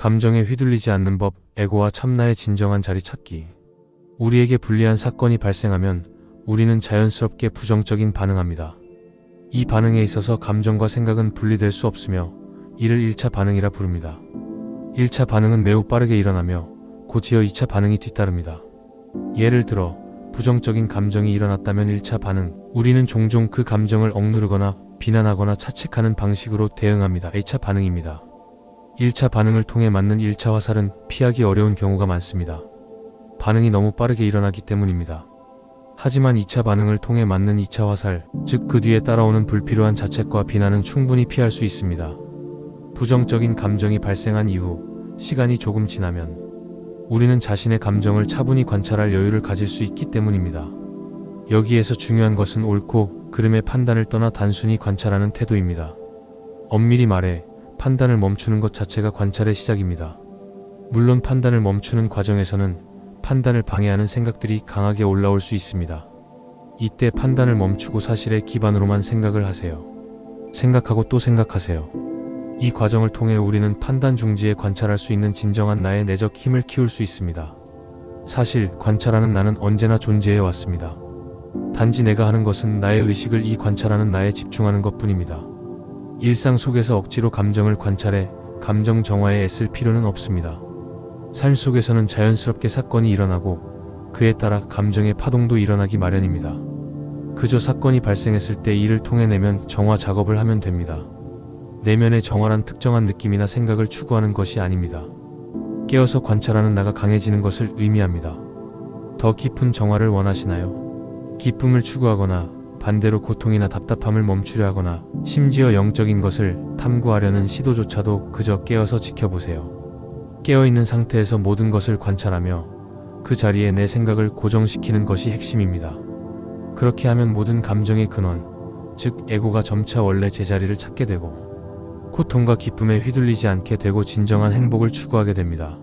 감정에 휘둘리지 않는 법, 에고와 참나의 진정한 자리 찾기. 우리에게 불리한 사건이 발생하면 우리는 자연스럽게 부정적인 반응합니다. 이 반응에 있어서 감정과 생각은 분리될 수 없으며 이를 1차 반응이라 부릅니다. 1차 반응은 매우 빠르게 일어나며 곧이어 2차 반응이 뒤따릅니다. 예를 들어 부정적인 감정이 일어났다면 1차 반응, 우리는 종종 그 감정을 억누르거나 비난하거나 차책하는 방식으로 대응합니다. 2차 반응입니다. 1차 반응을 통해 맞는 1차 화살은 피하기 어려운 경우가 많습니다. 반응이 너무 빠르게 일어나기 때문입니다. 하지만 2차 반응을 통해 맞는 2차 화살, 즉 그 뒤에 따라오는 불필요한 자책과 비난은 충분히 피할 수 있습니다. 부정적인 감정이 발생한 이후 시간이 조금 지나면 우리는 자신의 감정을 차분히 관찰할 여유를 가질 수 있기 때문입니다. 여기에서 중요한 것은 옳고 그름의 판단을 떠나 단순히 관찰하는 태도입니다. 엄밀히 말해 판단을 멈추는 것 자체가 관찰의 시작입니다. 물론 판단을 멈추는 과정에서는 판단을 방해하는 생각들이 강하게 올라올 수 있습니다. 이때 판단을 멈추고 사실의 기반으로만 생각을 하세요. 생각하고 또 생각하세요. 이 과정을 통해 우리는 판단 중지에 관찰할 수 있는 진정한 나의 내적 힘을 키울 수 있습니다. 사실 관찰하는 나는 언제나 존재해 왔습니다. 단지 내가 하는 것은 나의 의식을 이 관찰하는 나에 집중하는 것 뿐입니다. 일상 속에서 억지로 감정을 관찰해 감정 정화에 애쓸 필요는 없습니다. 삶 속에서는 자연스럽게 사건이 일어나고 그에 따라 감정의 파동도 일어나기 마련입니다. 그저 사건이 발생했을 때 이를 통해내면 정화 작업을 하면 됩니다. 내면의 정화란 특정한 느낌이나 생각을 추구하는 것이 아닙니다. 깨어서 관찰하는 나가 강해지는 것을 의미합니다. 더 깊은 정화를 원하시나요? 기쁨을 추구하거나 반대로 고통이나 답답함을 멈추려 하거나 심지어 영적인 것을 탐구하려는 시도조차도 그저 깨어서 지켜보세요. 깨어있는 상태에서 모든 것을 관찰하며 그 자리에 내 생각을 고정시키는 것이 핵심입니다. 그렇게 하면 모든 감정의 근원, 즉 에고가 점차 원래 제자리를 찾게 되고 고통과 기쁨에 휘둘리지 않게 되고 진정한 행복을 추구하게 됩니다.